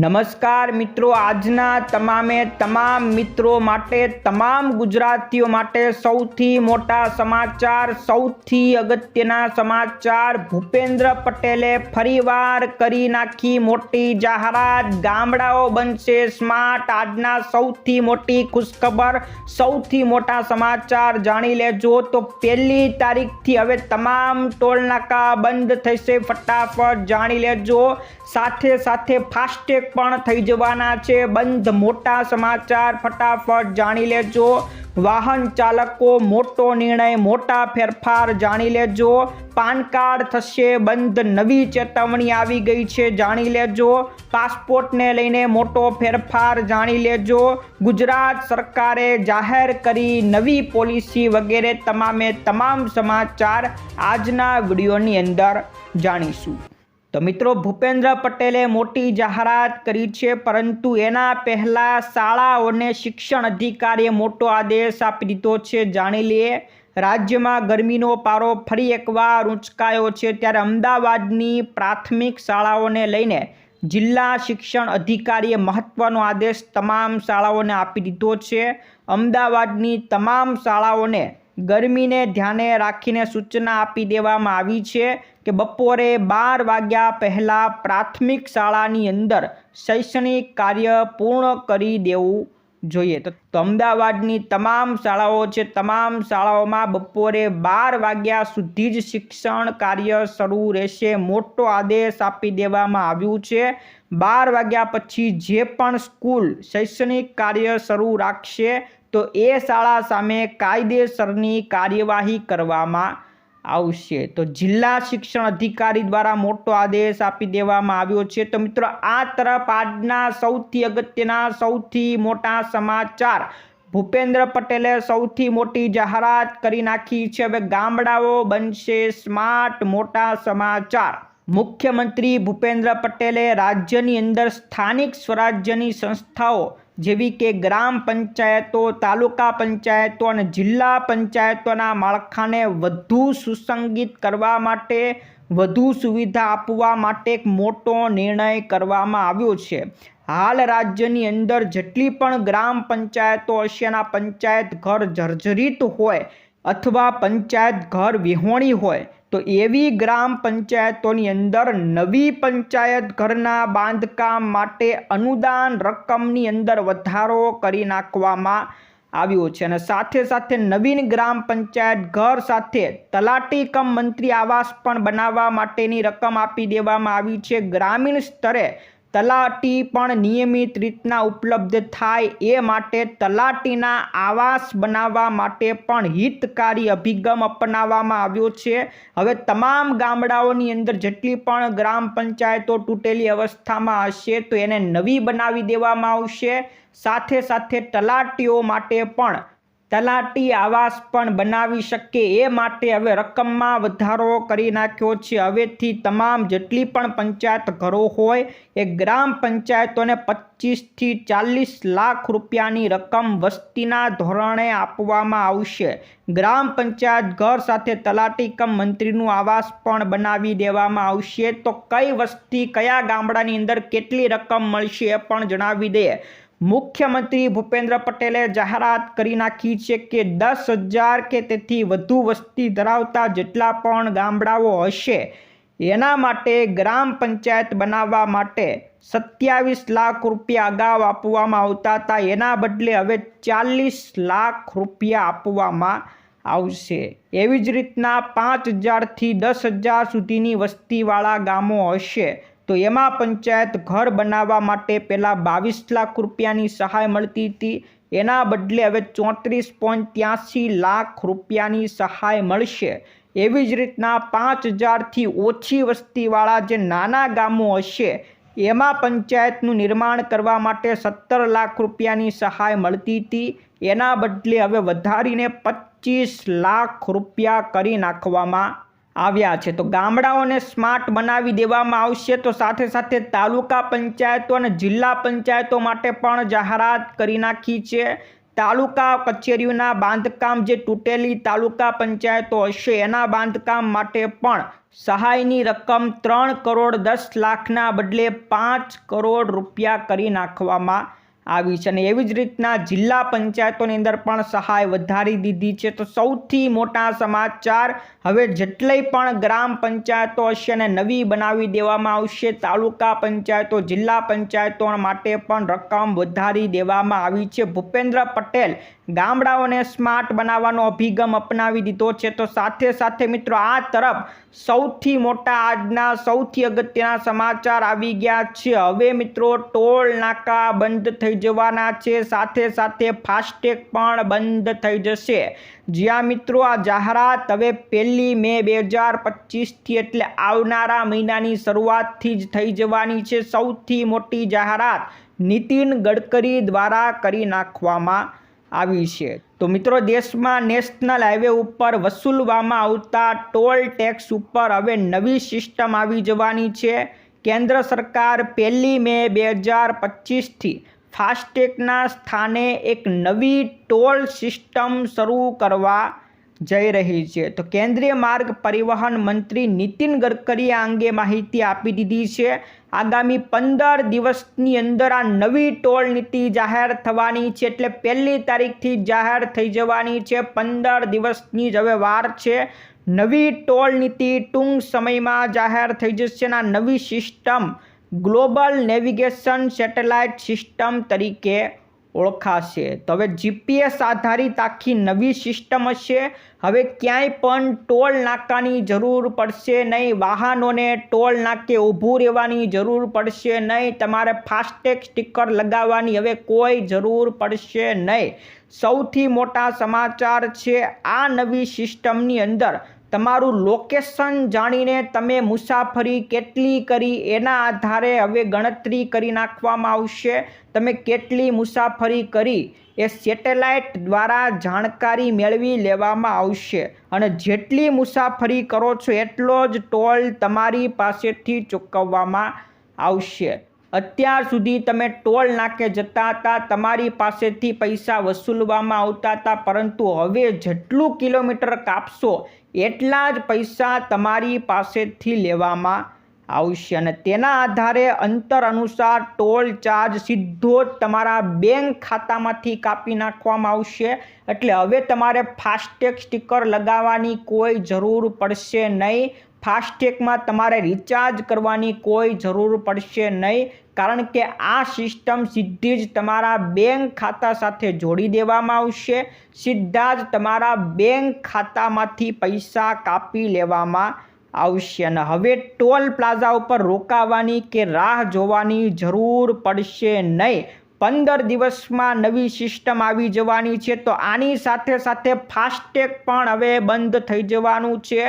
નમસ્કાર મિત્રો, આજના તમામે તમામ મિત્રો માટે, તમામ ગુજરાતીઓ માટે સૌથી મોટા સમાચાર, સૌથી અગત્યના સમાચાર ભૂપેન્દ્ર પટેલે ફરીવાર કરી નાખી મોટી જાહેરાત. ગામડાઓ બનશે સ્માર્ટ. આજના સૌથી મોટી ખુશખબર, સૌથી મોટા સમાચાર જાણી લેજો તો પહેલી તારીખથી હવે તમામ ટોલ નાકા બંધ થશે. ફટાફટ જાણી લેજો. સાથે સાથે ફાસ્ટેગ પણ થઈ જવાના છે. બંધ મોટા સમાચાર ફટાફટ જાણી લેજો. વાહન ચાલકો મોટો નિર્ણય, મોટા ફેરફાર જાણી લેજો. પાન કાર્ડ થશે, બંધ નવી ચેતવણી આવી ગઈ છે, જાણી લેજો. પાસપોર્ટને લઈને મોટો ફેરફાર જાણી લેજો. ગુજરાત સરકારે જાહેર કરી નવી પોલિસી વગેરે તમામે તમામ સમાચાર આજના વિડીયોની અંદર જાણીશું. તો મિત્રો ભૂપેન્દ્ર પટેલે મોટી જાહેરાત કરી છે, પરંતુ એના પહેલાં શાળાઓને શિક્ષણ અધિકારીએ મોટો આદેશ આપી દીધો છે. જાણી લઈએ રાજ્યમાં ગરમીનો પારો ફરી એકવાર ઊંચકાયો છે, ત્યારે અમદાવાદની પ્રાથમિક શાળાઓને લઈને જિલ્લા શિક્ષણ અધિકારીએ મહત્વનો આદેશ તમામ શાળાઓને આપી દીધો છે. અમદાવાદની તમામ શાળાઓને ગરમીને ધ્યાને રાખીને સૂચના આપી દેવામાં આવી છે કે બપોરે બાર વાગ્યા પહેલાં પ્રાથમિક શાળાની અંદર શૈક્ષણિક કાર્ય પૂર્ણ કરી દેવું જોઈએ. તો અમદાવાદની તમામ શાળાઓ છે, તમામ શાળાઓમાં બપોરે બાર વાગ્યા સુધી જ શિક્ષણ કાર્ય શરૂ રહેશે મોટો આદેશ આપી દેવામાં આવ્યું છે. બાર વાગ્યા પછી જે પણ સ્કૂલ શૈક્ષણિક કાર્ય શરૂ રાખશે તો એ શાળા સામે કાયદેસરની કાર્યવાહી કરવામાં આવશે. તો જિલ્લા શિક્ષણ અધિકારી દ્વારા મોટો આદેશ આપી દેવામાં આવ્યો છે. તો મિત્રો, આ તરફ આજના સૌથી અગત્યના, સૌથી મોટા સમાચાર. ભૂપેન્દ્ર પટેલે સૌથી મોટી જાહેરાત કરી નાખી છે. હવે ગામડાઓ બનશે સ્માર્ટ, મોટા સમાચાર. મુખ્યમંત્રી ભૂપેન્દ્ર પટેલે રાજ્યની અંદર સ્થાનિક સ્વરાજ્યની સંસ્થાઓ જેવી કે ગ્રામ પંચાયતો, તાલુકા પંચાયતો અને જિલ્લા પંચાયતોના માળખાને વધુ સુસંગિત કરવા માટે, વધુ સુવિધા આપવા માટે એક મોટો નિર્ણય કરવામાં આવ્યો છે. હાલ રાજ્યની અંદર જેટલી પણ ગ્રામ પંચાયતો હશેના પંચાયત ઘર જર્જરિત હોય અથવા પંચાયત ઘર વિહોણી હોય તો એવી ગ્રામ પંચાયતોની અંદર નવી પંચાયત ઘરના બાંધકામ માટે અનુદાન રકમની અંદર વધારો કરી નાખવામાં આવ્યો છે અને સાથે સાથે નવીન ગ્રામ પંચાયત ઘર સાથે તલાટી કમ મંત્રી આવાસ પણ બનાવવા માટેની રકમ આપી દેવામાં આવી છે. ગ્રામીણ સ્તરે તલાટી પણ નિયમિત રીતના ઉપલબ્ધ થાય એ માટે તલાટીના આવાસ બનાવવા માટે પણ હિતકારી અભિગમ અપનાવવામાં આવ્યો છે. હવે તમામ ગામડાઓની અંદર જેટલી પણ ગ્રામ પંચાયતો તૂટેલી અવસ્થામાં હશે તો એને નવી બનાવી દેવામાં આવશે. સાથે સાથે તલાટીઓ માટે પણ તલાટી આવાસ પણ બનાવી શકે એ માટે હવે રકમમાં વધારો કરી નાખ્યો છે. હવેથી તમામ જેટલી પણ પંચાયત ઘરો હોય એ ગ્રામ પંચાયતોને પચીસથી ચાલીસ લાખ રૂપિયાની રકમ વસ્તીના ધોરણે આપવામાં આવશે. ગ્રામ પંચાયત ઘર સાથે તલાટી કમ મંત્રીનું આવાસ પણ બનાવી દેવામાં આવશે. તો કઈ વસ્તી કયા ગામડાની અંદર કેટલી રકમ મળશે એ પણ જણાવી દઈએ મુખ્યમંત્રી ભૂપેન્દ્ર પટેલે જાહેરાત કરી નાખી છે કે દસ હજાર કે તેથી વધુ વસ્તી ધરાવતા જેટલા પણ ગામડાઓ હશે, એના માટે ગ્રામ પંચાયત બનાવવા માટે સત્યાવીસ લાખ રૂપિયા અગાઉ આપવામાં આવતા હતા. એના બદલે હવે ચાલીસ લાખ રૂપિયા આપવામાં આવશે. એવી જ રીતના પાંચ હજારથી દસ હજાર સુધીની વસ્તીવાળા ગામો હશે. તો એમાં પંચાયત ઘર બનાવવા માટે પહેલાં બાવીસ લાખ રૂપિયાની સહાય મળતી હતી. એના બદલે હવે ચોત્રીસ પોઈન્ટ ત્યાંસી લાખ રૂપિયાની સહાય મળશે. એવી જ રીતના પાંચ હજારથી ઓછી વસ્તીવાળા જે નાના ગામો હશે, એમાં પંચાયતનું નિર્માણ કરવા માટે સત્તર લાખ રૂપિયાની સહાય મળતી હતી. એના બદલે હવે વધારીને પચીસ લાખ રૂપિયા કરી નાખવામાં આવ્યા છે. તો ગામડાઓને સ્માર્ટ બનાવી દેવામાં આવશે તો સાથે સાથે તાલુકા પંચાયતો અને જિલ્લા પંચાયતો માટે પણ જાહેરાત કરી નાખી છે. તાલુકા કચેરીઓના બાંધકામ જે તૂટેલી તાલુકા પંચાયતો હશે એના બાંધકામ માટે પણ સહાયની રકમ ત્રણ કરોડ દસ લાખના બદલે પાંચ કરોડ રૂપિયા કરી નાખવામાં આવી છે અને એવી જ રીતના જિલ્લા પંચાયતોની અંદર પણ સહાય વધારી દીધી છે. તો સૌથી મોટા સમાચાર હવે જેટલી પણ ગ્રામ પંચાયતો હશે અને નવી બનાવી દેવામાં આવશે. તાલુકા પંચાયતો, જિલ્લા પંચાયતો માટે પણ રકમ વધારી દેવામાં આવી છે. ભૂપેન્દ્ર પટેલ ગામડાઓને સ્માર્ટ બનાવવાનો અભિગમ અપનાવી દીધો છે. તો સાથે સાથે મિત્રો, આ તરફ સૌથી મોટા આજના સૌથી અગત્યના સમાચાર આવી ગયા છે. હવે મિત્રો, ટોલ નાકા બંધ થઈ જવાના છે. સાથે સાથે ફાસ્ટેગ પણ બંધ થઈ જશે. જ્યાં મિત્રો, આ જાહેરાત હવે પહેલી મે બે હજાર પચીસથી એટલે આવનારા મહિનાની શરૂઆતથી જ થઈ જવાની છે. સૌથી મોટી જાહેરાત નીતિન ગડકરી દ્વારા કરી નાખવામાં આવી છે. તો મિત્રો, દેશમાં નેશનલ હાઈવે ઉપર વસૂલવામાં આવતા ટોલ ટેક્સ ઉપર હવે નવી સિસ્ટમ આવી જવાની છે. કેન્દ્ર સરકાર પહેલી મે બે હજાર પચીસથી ફાસ્ટેગના સ્થાને એક નવી ટોલ સિસ્ટમ શરૂ કરવા જઈ રહી છે. તો કેન્દ્રીય માર્ગ પરિવહન મંત્રી નીતિન ગડકરીએ આ અંગે માહિતી આપી દીધી છે. આગામી પંદર દિવસની અંદર આ નવી ટોલ નીતિ જાહેર થવાની છે એટલે પહેલી તારીખથી જાહેર થઈ જવાની છે. પંદર દિવસની જ હવે વાર છે. નવી ટોલ નીતિ ટૂંક સમયમાં જાહેર થઈ જશે આ નવી system global navigation satellite system તરીકે ઓળખાશે. તો હવે જીપીએસ આધારિત આખી નવી સિસ્ટમ હશે. હવે ક્યાંય પણ ટોલ નાકાની જરૂર પડશે નહીં. વાહનોને ટોલ નાકે ઊભું રહેવાની જરૂર પડશે નહીં. તમારે ફાસ્ટેગ સ્ટીકર લગાવવાની હવે કોઈ જરૂર પડશે નહીં. સૌથી મોટા સમાચાર છે, આ નવી સિસ્ટમની અંદર તમારું લોકેશન જાણીને તમે મુસાફરી કેટલી કરી એના આધારે હવે ગણતરી કરી નાખવામાં આવશે. તમે કેટલી મુસાફરી કરી એ સેટેલાઇટ દ્વારા જાણકારી મેળવી લેવામાં આવશે. અને જેટલી મુસાફરી કરો છો એટલો જ ટોલ તમારી પાસેથી ચૂકવવામાં આવશે. અત્યાર સુધી તમે ટોલ નાકે જતા હતા, તમારી પાસેથી પૈસા વસૂલવામાં આવતા હતા, પરંતુ હવે જેટલું કિલોમીટર કાપશો, એટલા જ પૈસા તમારી પાસેથી લેવામાં આવશે. અને તેના આધારે અંતર અનુસાર ટોલ ચાર્જ સીધો તમારા બેંક ખાતામાંથી કાપી નાખવામાં આવશે. એટલે હવે તમારે ફાસ્ટેગ સ્ટીકર લગાવવાની કોઈ જરૂર પડશે નહીં. ફાસ્ટેગમાં તમારે રિચાર્જ કરવાની કોઈ જરૂર પડશે નહીં, કારણ કે આ સિસ્ટમ સીધી જ તમારા બેંક ખાતા સાથે જોડી દેવામાં આવશે. સીધા જ તમારા બેંક ખાતામાંથી પૈસા કાપી લેવામાં આવશે અને હવે ટોલ પ્લાઝા ઉપર રોકાવાની કે રાહ જોવાની જરૂર પડશે નહીં. પંદર દિવસમાં નવી સિસ્ટમ આવી જવાની છે, તો આની સાથે સાથે ફાસ્ટેગ પણ હવે બંધ થઈ જવાનું છે.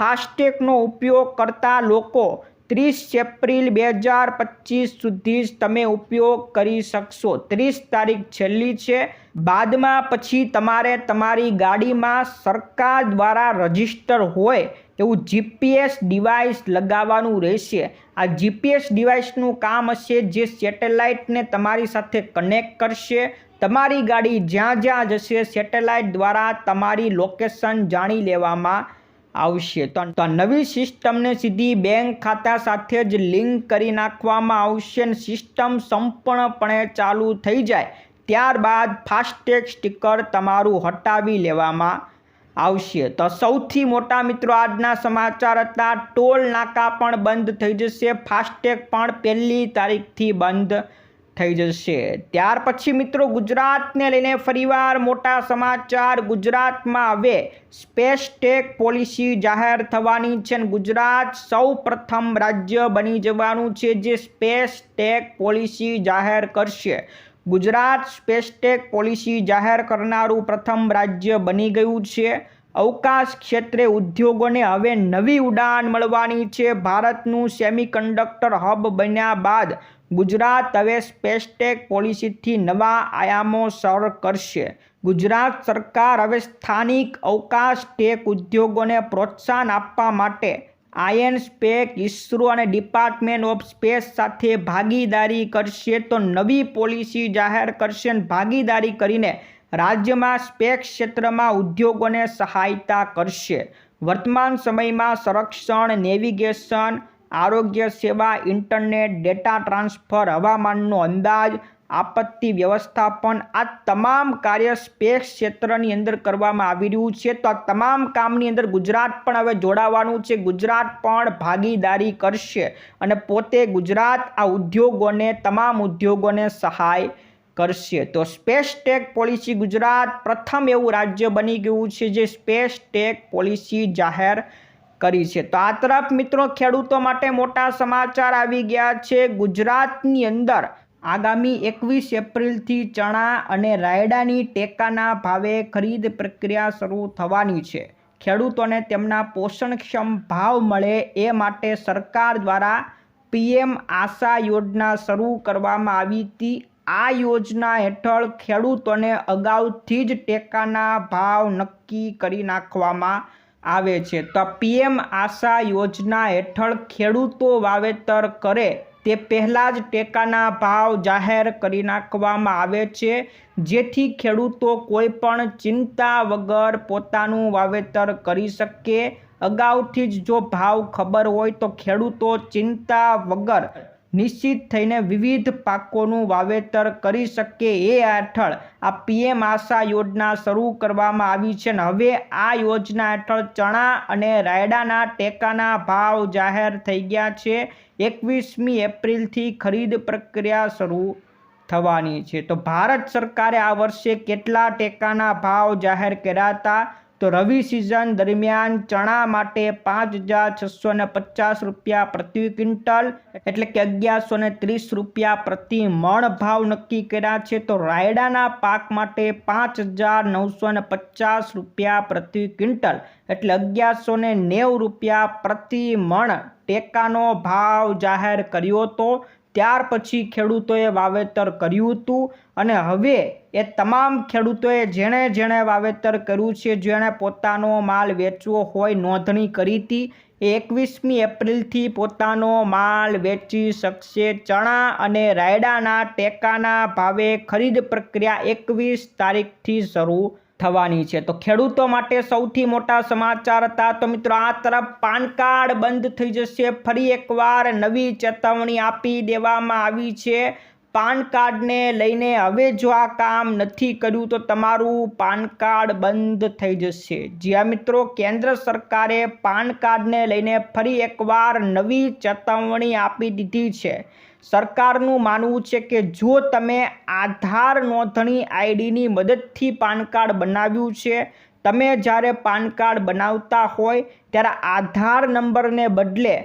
ફાસ્ટેગનો ઉપયોગ કરતા લોકો ત્રીસ એપ્રિલ બે હજાર પચીસ સુધી જ તમે ઉપયોગ કરી શકશો. ત્રીસ તારીખ છેલ્લી છે. બાદમાં પછી તમારે તમારી ગાડીમાં સરકાર દ્વારા રજિસ્ટર હોય એવું જીપીએસ ડિવાઇસ લગાવવાનું રહેશે. આ જીપીએસ ડિવાઇસનું કામ હશે જે સેટેલાઇટને તમારી સાથે કનેક્ટ કરશે. તમારી ગાડી જ્યાં જ્યાં જશે સેટેલાઇટ દ્વારા તમારી લોકેશન જાણી લેવામાં આવશે. તો નવી સિસ્ટમને સીધી બેંક ખાતા સાથે જ લિંક કરી નાખવામાં આવશે અને સિસ્ટમ સંપૂર્ણપણે ચાલુ થઈ જાય. ત્યારબાદ ફાસ્ટેગ સ્ટીકર તમારું હટાવી લેવામાં આવશે. તો સૌથી મોટા મિત્રો, આજના સમાચાર હતા, ટોલ નાકા પણ બંધ થઈ જશે. ફાસ્ટેગ પણ પહેલી તારીખથી બંધ થઈ જશે. ત્યાર પછી મિત્રો ગુજરાતને લઈને ફરીવાર મોટા સમાચાર. ગુજરાતમાં હવે સ્પેસ ટેક પોલિસી જાહેર થવાની છે અને ગુજરાત સૌ પ્રથમ રાજ્ય બની જવાનું છે જે સ્પેસ ટેક પોલિસી જાહેર કરશે. ગુજરાત સ્પેસ ટેક પોલિસી જાહેર કરનારું પ્રથમ રાજ્ય બની ગયું છે. અવકાશ ક્ષેત્રે ઉદ્યોગોને હવે નવી ઉડાન મળવાની છે. ભારતનું સેમિકન્ડક્ટર હબ બન્યા બાદ ગુજરાત હવે સ્પેસટેક પોલિસીથી નવા આયામો સર કરશે. ગુજરાત સરકાર હવે સ્થાનિક અવકાશ ટેક ઉદ્યોગોને પ્રોત્સાહન આપવા માટે આયન સ્પેક, ઇસરો અને ડિપાર્ટમેન્ટ ઓફ સ્પેસ સાથે ભાગીદારી કરશે તો નવી પોલિસી જાહેર કરશે અને ભાગીદારી કરીને રાજ્યમાં સ્પેસ ક્ષેત્રમાં ઉદ્યોગોને સહાયતા કરશે. વર્તમાન સમયમાં સંરક્ષણ, નેવિગેશન આરોગ્ય સેવા, ઇન્ટરનેટ, ડેટા ટ્રાન્સફર, હવામાનનો અંદાજ, આપત્તિ વ્યવસ્થાપન, આ તમામ કાર્ય સ્પેસ ક્ષેત્રની અંદર કરવામાં આવી રહ્યું છે. તો આ તમામ કામની અંદર ગુજરાત પણ હવે જોડાવાનું છે. ગુજરાત પણ ભાગીદારી કરશે અને પોતે ગુજરાત આ ઉદ્યોગોને, તમામ ઉદ્યોગોને સહાય કરશે. તો સ્પેસ ટેક પોલિસી ગુજરાત પ્રથમ એવું રાજ્ય બની ગયું છે, જે સ્પેસ ટેક પોલિસી જાહેર કરી છે. તો આ તરફ મિત્રો ખેડૂતો માટે મોટા સમાચાર આવી ગયા છે. ગુજરાતની અંદર આગામી એકવીસ એપ્રિલથી ચણા અને રાયડાની ટેકાના ભાવે ખરીદ પ્રક્રિયા શરૂ થવાની છે. ખેડૂતોને તેમના પોષણક્ષમ ભાવ મળે એ માટે સરકાર દ્વારા પીએમ આશા યોજના શરૂ કરવામાં આવી હતી. આ યોજના હેઠળ ખેડૂતોને અગાઉથી જ ટેકાના ભાવ નક્કી કરી નાખવામાં આવે છે. તો પીએમ આશા યોજના હેઠળ ખેડૂતો વાવેતર કરે તે પહેલાં જ ટેકાના ભાવ જાહેર કરી નાખવામાં આવે છે. જેથી ખેડૂતો કોઈ પણ ચિંતા વગર પોતાનું વાવેતર કરી શકે. અગાઉથી જ જો ભાવ ખબર હોય તો ખેડૂતો ચિંતા વગર નિશ્ચિત થઈને વિવિધ પાકોનું વાવેતર કરી શકે એ હેઠળ આ પીએમ આશા યોજના શરૂ કરવામાં આવી છે અને હવે આ યોજના હેઠળ ચણા અને રાયડાના ટેકાના ભાવ જાહેર થઈ ગયા છે. એકવીસમી એપ્રિલથી ખરીદ પ્રક્રિયા શરૂ થવાની છે. તો ભારત સરકારે આ વર્ષે કેટલા ટેકાના ભાવ જાહેર કર્યા હતા? તો રવિ સિઝન દરમિયાન ચણા માટે પાંચ હજાર છસો ને પચાસ રૂપિયા પ્રતિ ક્વિન્ટલ, એટલે કે અગિયારસો ને ત્રીસ રૂપિયા પ્રતિ મણ ભાવ નક્કી કર્યા છે. તો રાયડાના પાક માટે પાંચ હજાર નવસો ને પચાસ રૂપિયા પ્રતિ ક્વિન્ટલ, એટલે અગિયારસો ને નેવું રૂપિયા પ્રતિ મણ ટેકાનો ભાવ જાહેર કર્યો હતો. ત્યાર પછી ખેડૂતોએ વાવેતર કર્યું હતું અને હવે એ તમામ ખેડૂતોએ જેણે જેણે વાવેતર કર્યું છે, જેણે પોતાનો માલ વેચવો હોય નોંધણી કરી હતી, એ એકવીસમી એપ્રિલથી પોતાનો માલ વેચી શકશે. ચણા અને રાયડાના ટેકાના ભાવે ખરીદ પ્રક્રિયા એકવીસ તારીખથી શરૂ થવાની છે. તો ખેડૂતો માટે સૌથી મોટા સમાચાર હતા. તો મિત્રો, આ તરફ પાન કાર્ડ બંધ થઈ જશે. ફરી એકવાર નવી ચેતવણી આપી દેવામાં આવી છે. પાન કાર્ડને લઈને હવે જો આ કામ નથી કર્યું તો તમારું પાન કાર્ડ બંધ થઈ જશે. જ્યાં મિત્રો, કેન્દ્ર સરકારે પાન કાર્ડને લઈને ફરી એકવાર નવી ચેતવણી આપી દીધી છે. સરકારનું માનવું છે કે જો તમે આધાર નોંધણી આઈડીની મદદથી પાન કાર્ડ બનાવ્યું છે, તમે જ્યારે પાન કાર્ડ બનાવતા હોય ત્યારે આધાર નંબરને બદલે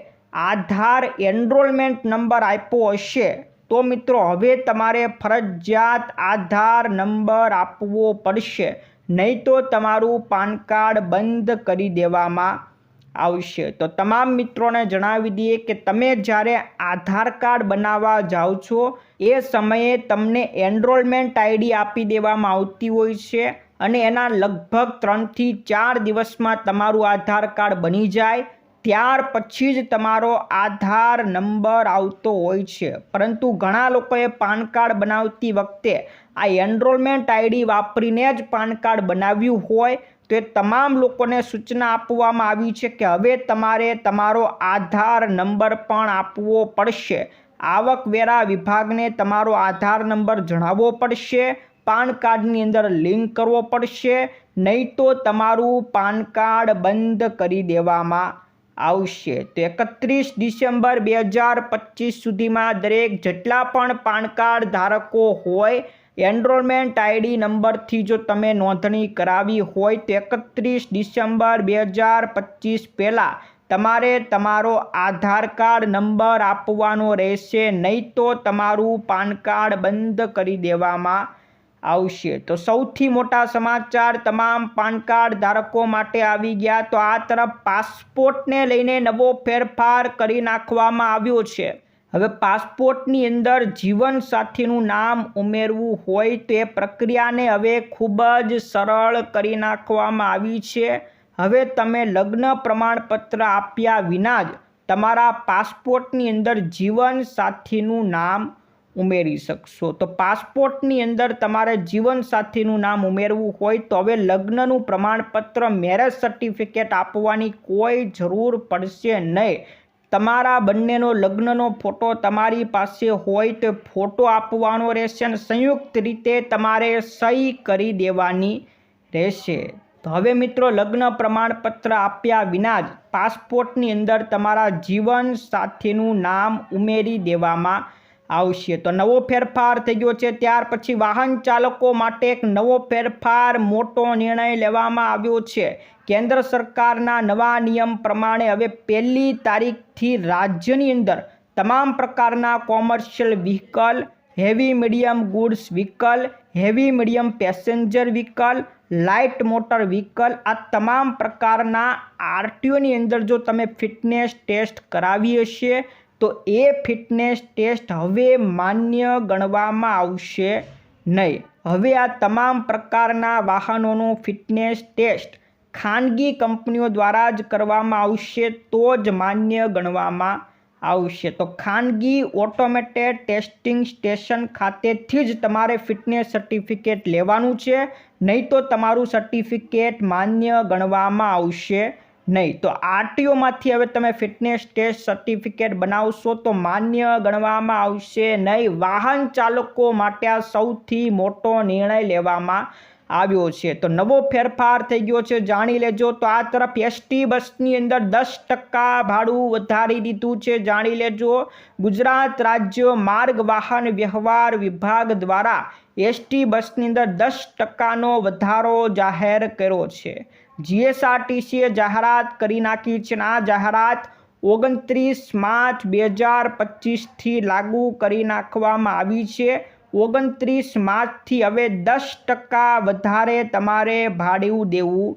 આધાર એનરોલમેન્ટ નંબર આપ્યો હશે. તો મિત્રો, હવે તમારે ફરજિયાત આધાર નંબર આપવો પડશે. નહીં તો તમારું પાન કાર્ડ બંધ કરી દેવામાં આવશે. તો તમામ મિત્રોને જણાવી દઈએ કે તમે જ્યારે આધાર કાર્ડ બનાવવા જાઓ છો, એ સમયે તમને એનરોલમેન્ટ આઈડી આપી દેવામાં આવતી હોય છે અને એના લગભગ ત્રણથી ચાર દિવસમાં તમારું આધાર કાર્ડ બની જાય. ત્યાર પછી જ તમારો આધાર નંબર આવતો હોય છે. પરંતુ ઘણા લોકોએ પાન કાર્ડ બનાવતી વખતે આ એનરોલમેન્ટ આઈડી વાપરીને જ પાન કાર્ડ બનાવ્યું હોય તો એ તમામ લોકોને સૂચના આપવામાં આવી છે કે હવે તમારે તમારો આધાર નંબર પણ આપવો પડશે. આવકવેરા વિભાગને તમારો આધાર નંબર જણાવવો પડશે, પાન કાર્ડની અંદર લિંક કરવો પડશે, નહીં તો તમારું પાન કાર્ડ બંધ કરી દેવામાં આવશે. તો એકત્રીસ ડિસેમ્બર બે હજાર પચીસ સુધીમાં દરેક જેટલા પણ પાન કાર્ડ ધારકો હોય, એનરોલમેન્ટ આઈડી નંબરથી જો તમે નોંધણી કરાવી હોય, તો એકત્રીસ ડિસેમ્બર બે હજાર પચીસ પહેલાં તમારે તમારો આધાર કાર્ડ નંબર આપવાનો રહેશે. નહીં તો તમારું પાન કાર્ડ બંધ કરી દેવામાં આવશે. તો સૌથી મોટા સમાચાર તમામ પાન કાર્ડ ધારકો માટે આવી ગયા. તો આ તરફ પાસપોર્ટને લઈને નવો ફેરફાર કરી નાખવામાં આવ્યો છે. હવે પાસપોર્ટની અંદર જીવનસાથીનું નામ ઉમેરવું હોય તો પ્રક્રિયાને હવે ખૂબ જ સરળ કરી નાખવામાં આવી છે. હવે તમે લગ્ન પ્રમાણપત્ર આપ્યા વિના જ તમારા પાસપોર્ટની અંદર જીવનસાથીનું નામ ઉમેરી શકશો. તો પાસપોર્ટની અંદર તમારે જીવનસાથીનું નામ ઉમેરવું હોય તો હવે લગ્નનું પ્રમાણપત્ર મેરેજ સર્ટિફિકેટ આપવાની કોઈ જરૂર પડશે નહીં. તમારા બંનેનો લગ્નનો ફોટો તમારી પાસે હોય તો ફોટો આપવાનો રહેશે અને સંયુક્ત રીતે તમારે સહી કરી દેવાની રહેશે. તો હવે મિત્રો લગ્ન પ્રમાણપત્ર આપ્યા વિના જ પાસપોર્ટની અંદર તમારા જીવન સાથીનું નામ ઉમેરી દેવામાં આવશે. તો નવો ફેરફાર થઈ ગયો છે. ત્યાર પછી વાહન ચાલકો માટે એક નવો ફેરફાર મોટો નિર્ણય લેવામાં આવ્યો છે. કેન્દ્ર સરકારના નવા નિયમ પ્રમાણે હવે પહેલી તારીખથી રાજ્યની અંદર તમામ પ્રકારના commercial vehicle, heavy medium goods vehicle, heavy medium passenger vehicle, light motor vehicle આ તમામ પ્રકારના આરટીઓની અંદર જો તમે ફિટનેસ ટેસ્ટ કરાવી હશે તો એ ફિટનેસ ટેસ્ટ હવે માન્ય ગણવામાં આવશે નહીં. હવે આ તમામ પ્રકારના વાહનોનું ફિટનેસ ટેસ્ટ ખાનગી કંપનીઓ દ્વારા જ કરવામાં આવશે તો જ માન્ય ગણવામાં આવશે. તો ખાનગી ઓટોમેટેડ ટેસ્ટિંગ સ્ટેશન ખાતેથી જ તમારે ફિટનેસ સર્ટિફિકેટ લેવાનું છે. નહીં તો તમારું સર્ટિફિકેટ માન્ય ગણવામાં આવશે નહીં, તો આરટીઓમાંથી હવે તમે ફિટનેસ ટેસ્ટ સર્ટિફિકેટ બનાવશો તો માન્ય ગણવામાં આવશે નહીં. વાહન ચાલકો માટે આ સૌથી મોટો નિર્ણય લેવામાં આવ્યો છે. તો નવો ફેરફાર થઈ ગયો છે, જાણી લેજો. તો આ તરફ એસટી બસની અંદર દસ ટકા ભાડું વધારી દીધું છે, જાણી લેજો. ગુજરાત રાજ્ય માર્ગ વાહન વ્યવહાર વિભાગ દ્વારા એસટી બસની અંદર દસ ટકાનો વધારો જાહેર કર્યો છે. જીએસઆરટીસીએ જાહેરાત કરી નાખી છે આ જાહેરાત ઓગણત્રીસ માર્ચ બે હજાર પચીસથી લાગુ કરી નાખવામાં આવી છે. ઓગણત્રીસ માર્ચથી હવે દસ ટકા વધારે તમારે ભાડું દેવું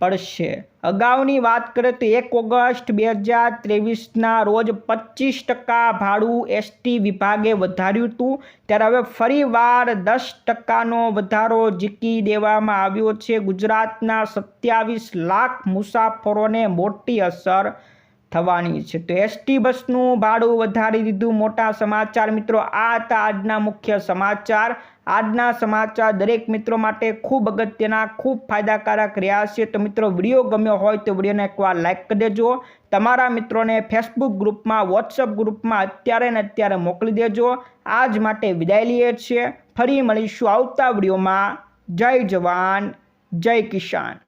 પડશે. અગાઉની વાત કરીએ તો એક ઓગસ્ટ બે હજાર ત્રેવીસના રોજ પચીસ ટકા ભાડું એસટી વિભાગે વધાર્યું હતું. ત્યારે હવે ફરીવાર દસ ટકાનો વધારો જીકી દેવામાં આવ્યો છે. ગુજરાતના સત્યાવીસ લાખ મુસાફરોને મોટી અસર થવાની છે. તો એસટી બસનું ભાડું વધારી દીધું મોટા સમાચાર મિત્રો. આ હતા આજના મુખ્ય સમાચાર. આજના સમાચાર દરેક મિત્રો માટે ખૂબ અગત્યના, ખૂબ ફાયદાકારક રહ્યા છે. તો મિત્રો, વીડિયો ગમ્યો હોય તો વિડીયોને એકવાર લાઇક કરી દેજો. તમારા મિત્રોને ફેસબુક ગ્રુપમાં, વોટ્સઅપ ગ્રુપમાં અત્યારે ને અત્યારે મોકલી દેજો. આજ માટે વિદાય લઈએ છીએ. ફરી મળીશું આવતા વિડીયોમાં. જય જવાન, જય કિસાન.